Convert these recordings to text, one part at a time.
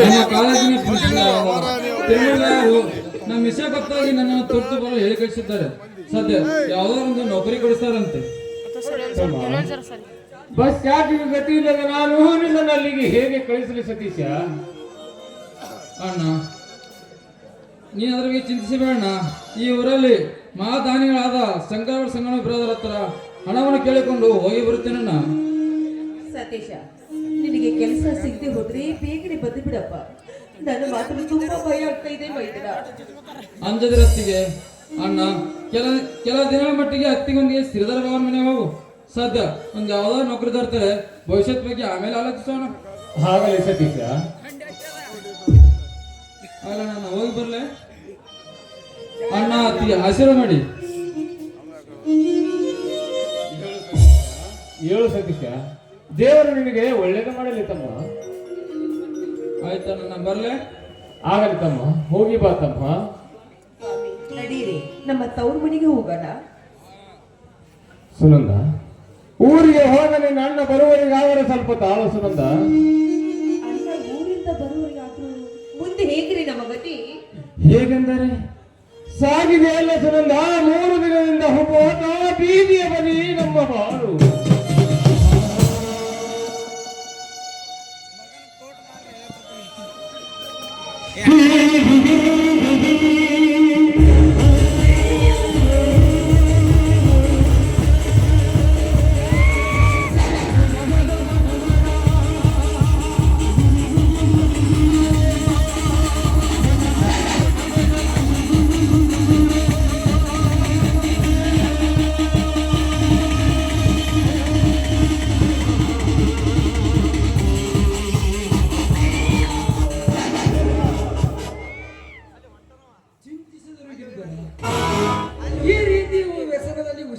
ನಮ್ಮ ಕಾಲೇಜಿನ ಪ್ರಿನ್ಸಿಪಾಲ್ ತಿರುಮಲ ನಮ್ಮ ವಿಷಯ ಗೊತ್ತಾಗಿ ನನ್ನ ತುರ್ತು ಬರಲು ಹೇಳಿ ಕಳಿಸಿದ್ದಾರೆ? ಸದ್ಯ ಯಾವುದೋ ಒಂದು ನೌಕರಿ ಕೊಡಿಸ್ತಾರಂತೆ. ಬಸ್ ಯಾಕೆ ಗತಿ ಇಲ್ಲದ ನಾನು ನಿನ್ನನ್ನು ಅಲ್ಲಿಗೆ ಹೇಗೆ ಕಳಿಸಲಿ ಸತೀಶ? ಅಣ್ಣ ನೀನು ಅದ್ರ ಬಗ್ಗೆ ಚಿಂತಿಸಬೇಡ ಈ ಊರಲ್ಲಿ ಮಹಾದಾನಿಗಳಾದ ಶಂಕರವರ ಸಂಗಮ ಬ್ರದರ್ ಹತ್ರ ಹಣವನ್ನು ಕೇಳಿಕೊಂಡು ಹೋಗಿ ಬರುತ್ತೇನಣ್ಣ ಸತೀಶ ನಿನಗೆ ಕೆಲಸ ಸಿಗದೆ ಹೋದ್ರೆ ಬೇಗನೆ ಬಂದು ಬಿಡಪ್ಪ. ನನ್ನ ಮಾತ್ರ ತುಂಬಾ ಭಯ ಆಗ್ತಾ ಇದೆ ಮೈದನ ಅಂಜದ್ರ ಹತ್ತಿಗೆ ಅಣ್ಣ ಕೆಲ ಕೆಲ ದಿನಗಳ ಮಟ್ಟಿಗೆ ಅತ್ತಿಗೊಂದಿಗೆ ಶ್ರೀಧರ ಭವನ್ ಮನೆ ಹೋಗು. ಸದ್ಯ ಒಂದು ಯಾವ ನೌಕರಿ ತರ್ತಾರೆ ಭವಿಷ್ಯದ ಬಗ್ಗೆ ಆಮೇಲೆ ಆಲೋಚಿಸೋಣ ಹಾಗಲೇ ಸತೀಶ. ಅಲ್ಲ ನಾನು ಹೋಗಿ ಬರ್ಲೆ? ಅಣ್ಣ ಅತ್ತಿಗೆ ಆಶೀರ್ವಾದ ಮಾಡಿ. ಏಳು ಸತೀಶ. ದೇವರು ನಿನಗೆ ಒಳ್ಳೇದು ಮಾಡಲಿ ತಮ್ಮ. ಆಯ್ತಾ ನಾನು ಬರ್ಲೆ? ಆಗಲಿ ತಮ್ಮ ಹೋಗಿ ಬಾ ತಮ್ಮ. ಸ್ವಾಮಿ ನಡೀರಿ. ನಮ್ಮ ತವ್ರ ಮನೆಗೆ ಹೋಗೋಣ. ಸುನಂದ ಊರಿಗೆ ಹೋದ ನಿನ್ನ ಅಣ್ಣ ಬರುವವರಿಗಾದರೆ ಸ್ವಲ್ಪ ತಾಳು ಸುನಂದ. ಊರಿಂದ ಬರುವವರಿಗಾದ್ರೂ ಮುಂದೆ ಹೇಗ್ರಿ ನಮ್ಮ ಗತಿ? ಹೇಗೆಂದರೆ ಸಾಗಿದೆ ಅಲ್ಲ ಸುನಂದ ಮೂರು ದಿನದಿಂದ ಹೋಗುವ ಬೀದಿಯ ಬದಿ ನಮ್ಮ ಬಾಳು. ಈ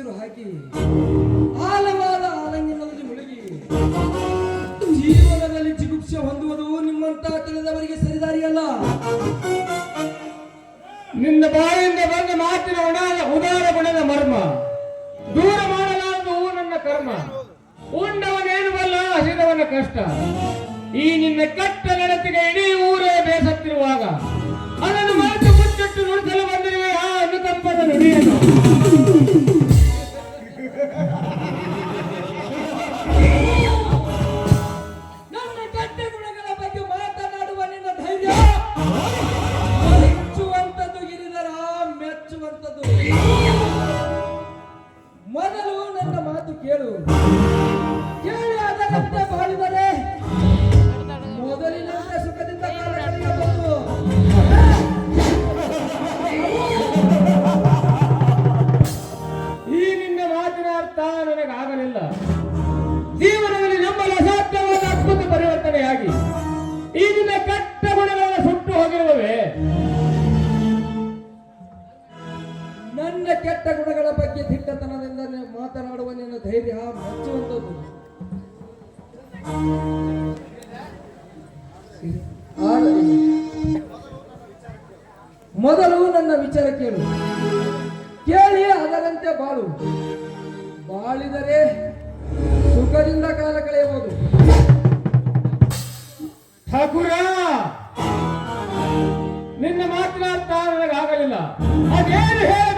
ಉಸಿರು ಹಾಕಿ ಆಲವಾದ ಆಲಂಗಿನಲ್ಲಿ ಮುಳುಗಿ. ಜೀವನದಲ್ಲಿ ಜಿಗುಪ್ಸೆ ಹೊಂದುವುದು ನಿಮ್ಮಂತ ತಿಳಿದವರಿಗೆ ಸರಿದಾರಿಯಲ್ಲ. ನಿನ್ನ ಬಾಯಿಂದ ಬಂದ ಮಾತಿನ ಉದಾರ ಗುಣದ ಮರ್ಮ. ದೂರ ಮಾಡಲಾರದು ನನ್ನ ಕರ್ಮ. ಉಂಡವನೇನು ಬಲ್ಲ ಹಸಿದವನ ಕಷ್ಟ. ಈ ನಿನ್ನ ಕಟ್ಟ ನಡತೆಗೆ ಇಡೀ ಊರೇ ಬೇಸತ್ತಿರುವಾಗ ಅದನ್ನು ಮರೆತು ಮುಚ್ಚಿಟ್ಟು ನುಡಿಸಲು ಬಂದಿರುವೆ ಆ ಅನುಕಂಪದ ನುಡಿಯನ್ನು. ಅರ್ಥ ನನಗಾಗಲಿಲ್ಲ. ಜೀವನದಲ್ಲಿ ನಮ್ಮ ಅಸಾಧ್ಯವಾದ ಅದ್ಭುತ ಪರಿವರ್ತನೆಯಾಗಿ ಈ ಕೆಟ್ಟ ಗುಣಗಳನ್ನು ಸುಟ್ಟು ಹೋಗಿರುವವೇ? ನನ್ನ ಕೆಟ್ಟ ಗುಣಗಳ ಬಗ್ಗೆ ದಿಟ್ಟತನದಿಂದ ಮಾತನಾಡುವ ನಿನ್ನ ಧೈರ್ಯ ಮೆಚ್ಚುವಂಥದ್ದು ಮೊದಲು ನನ್ನ ವಿಚಾರ ಕೇಳು. ಕೇಳಿ ಅದರಂತೆ ಬಾಳು. ಬಾಳಿದರೆ ಸುಖದಿಂದ ಕಾಲ ಕಳೆಯಬಹುದು. ಠಾಕುರ! ನಿನ್ನ ಮಾತಿನ ಅರ್ಥ ನನಗಾಗಲಿಲ್ಲ. ಅದೇನು ಹೇಳಬೇಕೆಂದ್ರೆ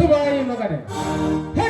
そばへ向かれ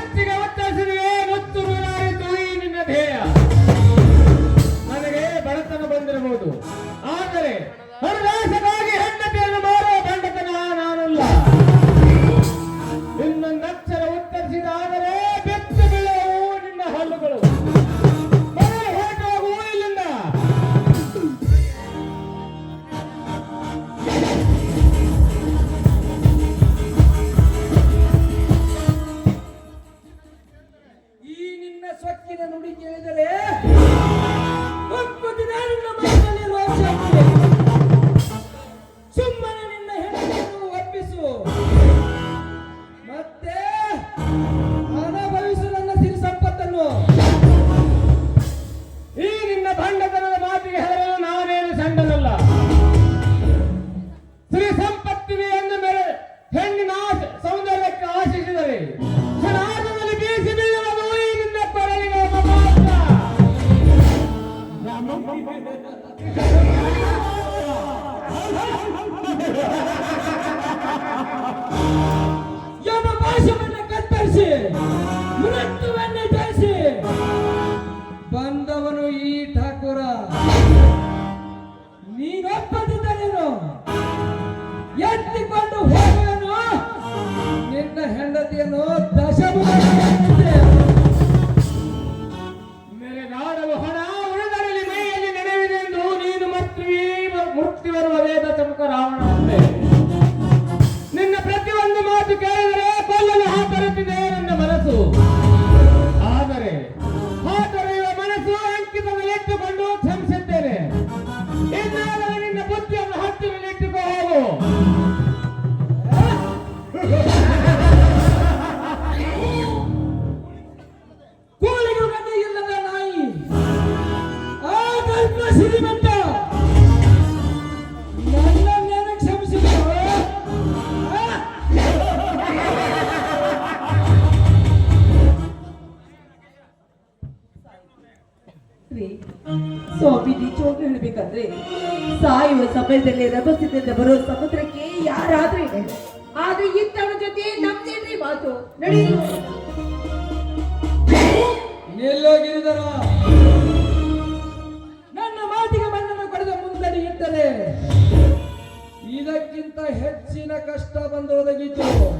ಸಿಡಿಬಂತ ನನ್ನನ್ನೇನು ಕ್ಷಮಿಸಿದ್ರು? ಸ್ವಾಮಿ ನಿಜವಾಗ ಹೇಳ್ಬೇಕಂದ್ರೆ ಸಾಯುವ ಸಮಯದಲ್ಲಿ ರಭಸದಿಂದ ಬರೋ ಸಮುದ್ರಕ್ಕೆ ಯಾರಾದ್ರೂ ಆದ್ರೆ ಇತ್ತವನ ಜೊತೆ ನಮ್ದೇನ್ರಿ ಮಾತು? ನಡೀ ನಿಲ್ಲೋ ಗಿರಿಧರ kwenye tumbo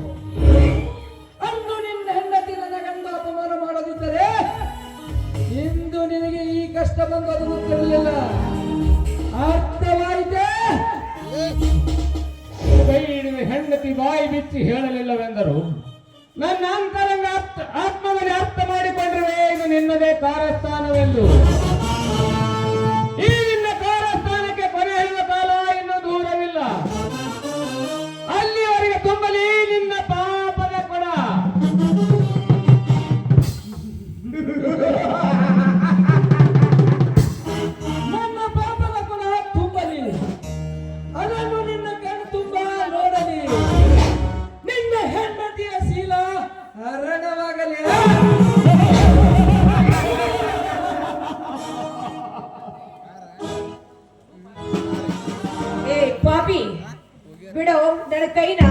ಕೈನ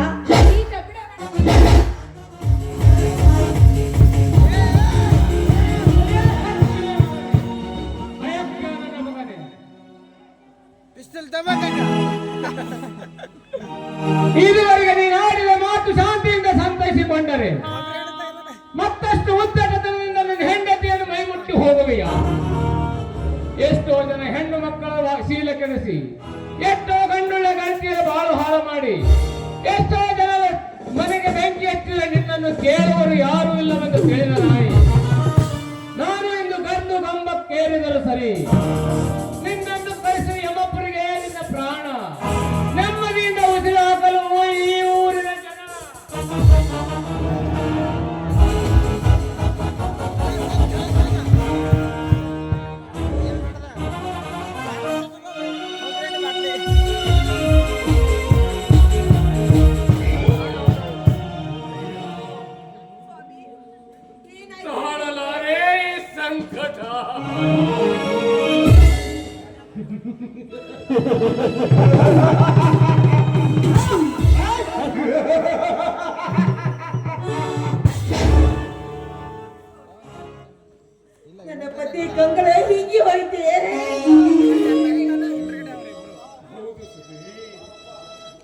ಇದುವರೆಗೆ ನೀನು ಆಡಿದ ಮಾತು ಶಾಂತಿಯಿಂದ ಸಂತೈಸಿಕೊಂಡರೆ. ಮತ್ತಷ್ಟು ಉತ್ತಟತನದಿಂದ ನನ್ನ ಹೆಂಡತಿಯನ್ನು ಮೈಮುಟ್ಟಿ ಹೋಗುವೆಯ? ಎಷ್ಟೋ ಜನ ಹೆಣ್ಣು ಮಕ್ಕಳ ಶೀಲ ಕೆಣಸಿ ಎಷ್ಟೋ ಗಂಡುಳ್ಳ ಗಂಟಿಯ ಬಾಳು ಹಾಳು ಮಾಡಿ ಎಷ್ಟೋ ಜನ ಮನೆಗೆ ಬೆಂಕಿ ಹಚ್ಚಿಲ್ಲ, ನಿನ್ನನ್ನು ಕೇಳುವರು ಯಾರು ಇಲ್ಲವೆಂದು ಕೇಳಿದ ನಾಯಿ. ನಾನು ಇಂದು ಗಂದು ಕಂಬಕ್ಕೇರಿದರು ಸರಿ.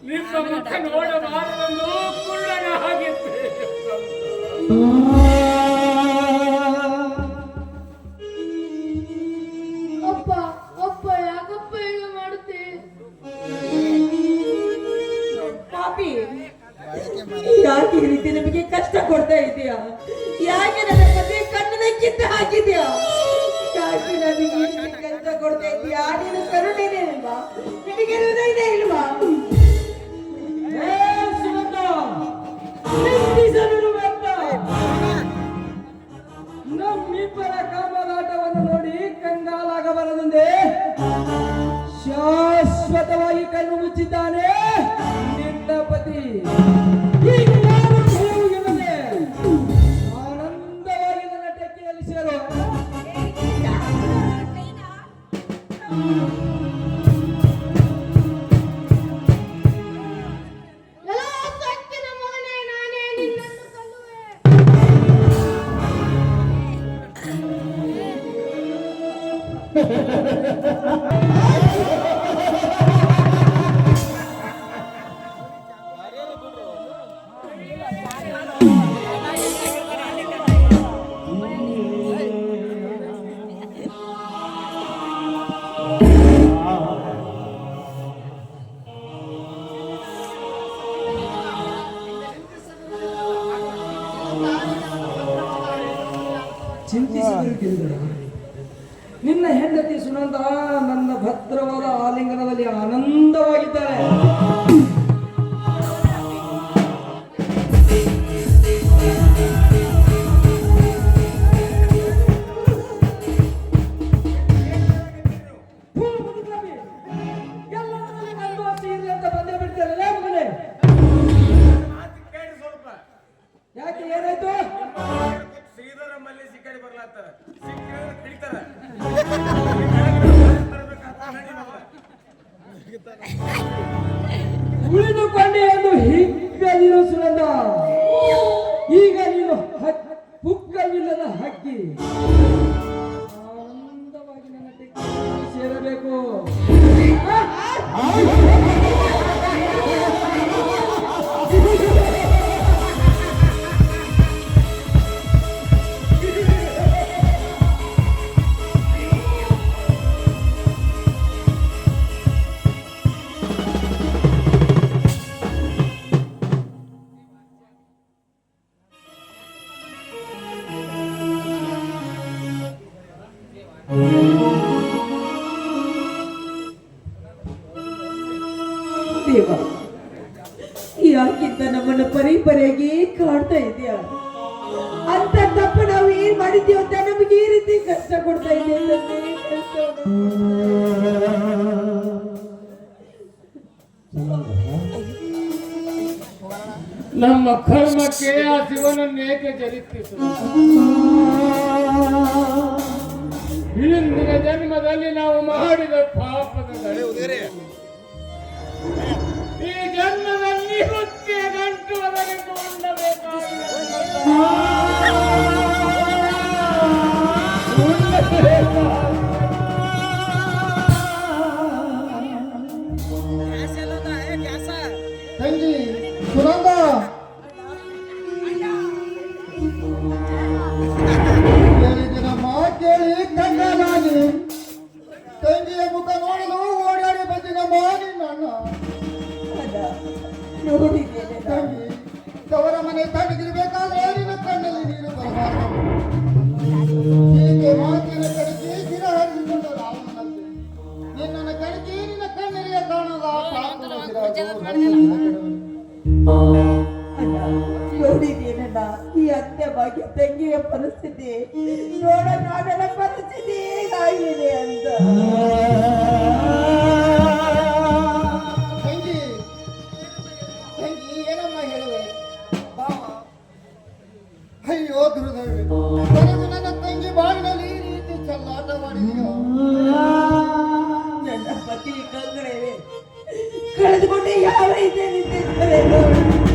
ನಿಮ್ಮ ಮುಖ ನೋಡಬಾರದನ್ನು ಕುಳ್ಳನ ಹಾಗಿತ್ತು ಬಂದಿದ್ದಾನೆ ನಿನ್ನ ಪತಿ ಈಗ ನಾನು ಕೇಳುವುದಿಲ್ಲದೆ Ha ha ha ha ha! ನಿನ್ನ ಹೆಂಡತಿ ಸುನಂದ ನನ್ನ ಭದ್ರವಾದ ಆಲಿಂಗನದಲ್ಲಿ ಆನಂದವಾಗಿದ್ದಾರೆ ಬರಲಾತ ಸಿಕ್ಕಿದ್ರೆ ಹಿಡಿತಾರ ನಮ್ಮ ಕರ್ಮಕ್ಕೆ ಆ ಶಿವನನ್ನೇಕೆ ಜರಿತಿಸು ಹಿಂದಿನ ಜನ್ಮದಲ್ಲಿ ನಾವು ಮಾಡಿದ ಪಾಪದ ಈ ಜನ್ಮದಲ್ಲಿ ಹೊತ್ತಿಗೆ ಗಂಟು ಒದಗಿಸಿಕೊಳ್ಳಬೇಕಾದ Hallelujah. ನಿನ್ನನ್ನು ಕಳಿಸಿ ನಿನ್ನ ಕಣ್ಣಿಗೆ ಕಾಣದ ಈ ಅತ್ತೆ ಭಾಗ್ಯ ತಂಗಿಯ ಪರಿಸ್ಥಿತಿ ನೋಡ ನಾಡನ ಪರಿಸ್ಥಿತಿ ಹೇಗಾಗಿದೆ ಅಂತ. ತಂಗಿ ತಂಗಿ ಹೇಳುವೆ ಅಯ್ಯೋ ದುರ್ದೈವ. ನನಗೂ ನನ್ನ ತಂಗಿ ಬಾಳಿನಲ್ಲಿ ಈ ರೀತಿ ಚಲ್ಲಾಟ ಮಾಡಿದೀಯೋ? கத்தி கங்கனவே கலந்து கொண்டு யாரை தெரிந்து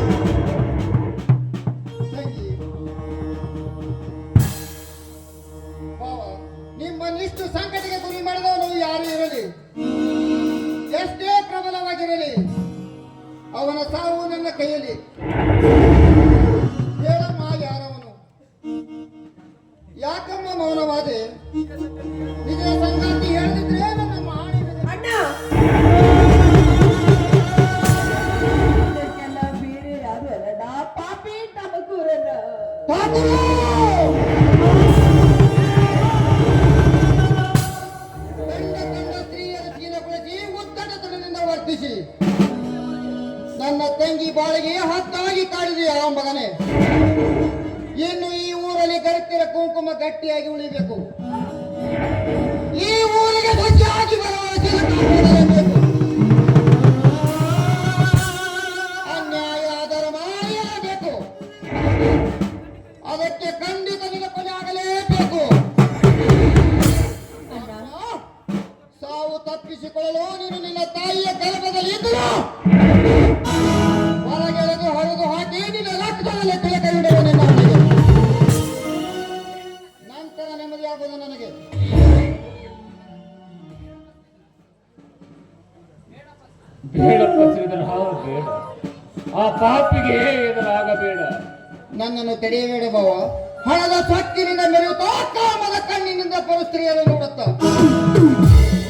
ಎದುರಾಗಬೇಡ ನನ್ನನ್ನು ತಡೆಯಬೇಡ ಬಾವ. ಹಣದ ಸೊಕ್ಕಿನಿಂದ ಮೆರೆಯುತ್ತಾ ಕಾಮದ ಕಣ್ಣಿನಿಂದ ಪರಸ್ತ್ರೀಯನ್ನು ನೋಡುತ್ತ.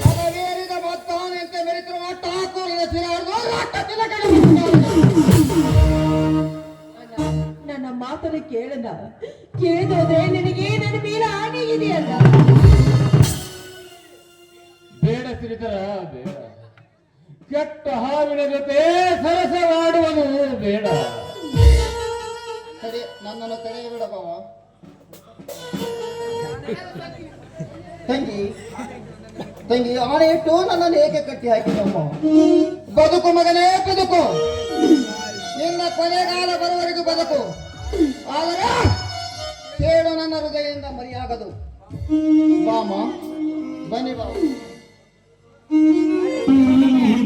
ಅದವೇರಿದ ಮತ್ತಾನೆಂತೆ ಮೆರೆತಿರುವ ಠಾಕೂರನ ರಕ್ತ ತಿಲಕಡೆ ನನ್ನ- ಮಾತನ್ನು ಕೇಳದ ಕೇಳಿದ್ರೆ ನಿನಗೆ ನನ್ನ ಮೇಲೆ ಆಣೆ ಇದೆಯಲ್ಲ ಬೇಡ. ಸಿರಿತರ ಕೆಟ್ಟ ಹಾವಿನ ಜೊತೆ ಸರಸವಾಡುವುದು ಬೇಡ. ತಡೆ, ನನ್ನನ್ನು ತಡೆಯಬೇಡ ಬಾವ. ತಂಗಿ ತಂಗಿ ಆಣೆ ಇಟ್ಟು ನನ್ನನ್ನು ಏಕೆ ಕಟ್ಟಿ ಹಾಕಿದಮ್ಮ ಬದುಕು ಮಗನೇ, ಬದುಕು. ನಿನ್ನ ಕೊನೆಗಾಲ ಬರುವವರೆಗೂ ಬದುಕು. ಆದರೆ ಕೇಳು ನನ್ನ ಹೃದಯದಿಂದ ಮರಿಯಾಗದು. ಬಾಮ ಬನ್ನಿ ಬಾವ. ಈ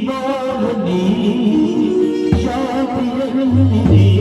ಬಾಳು ನೀ ಶಾಂತಿಯಲ್ಲಿ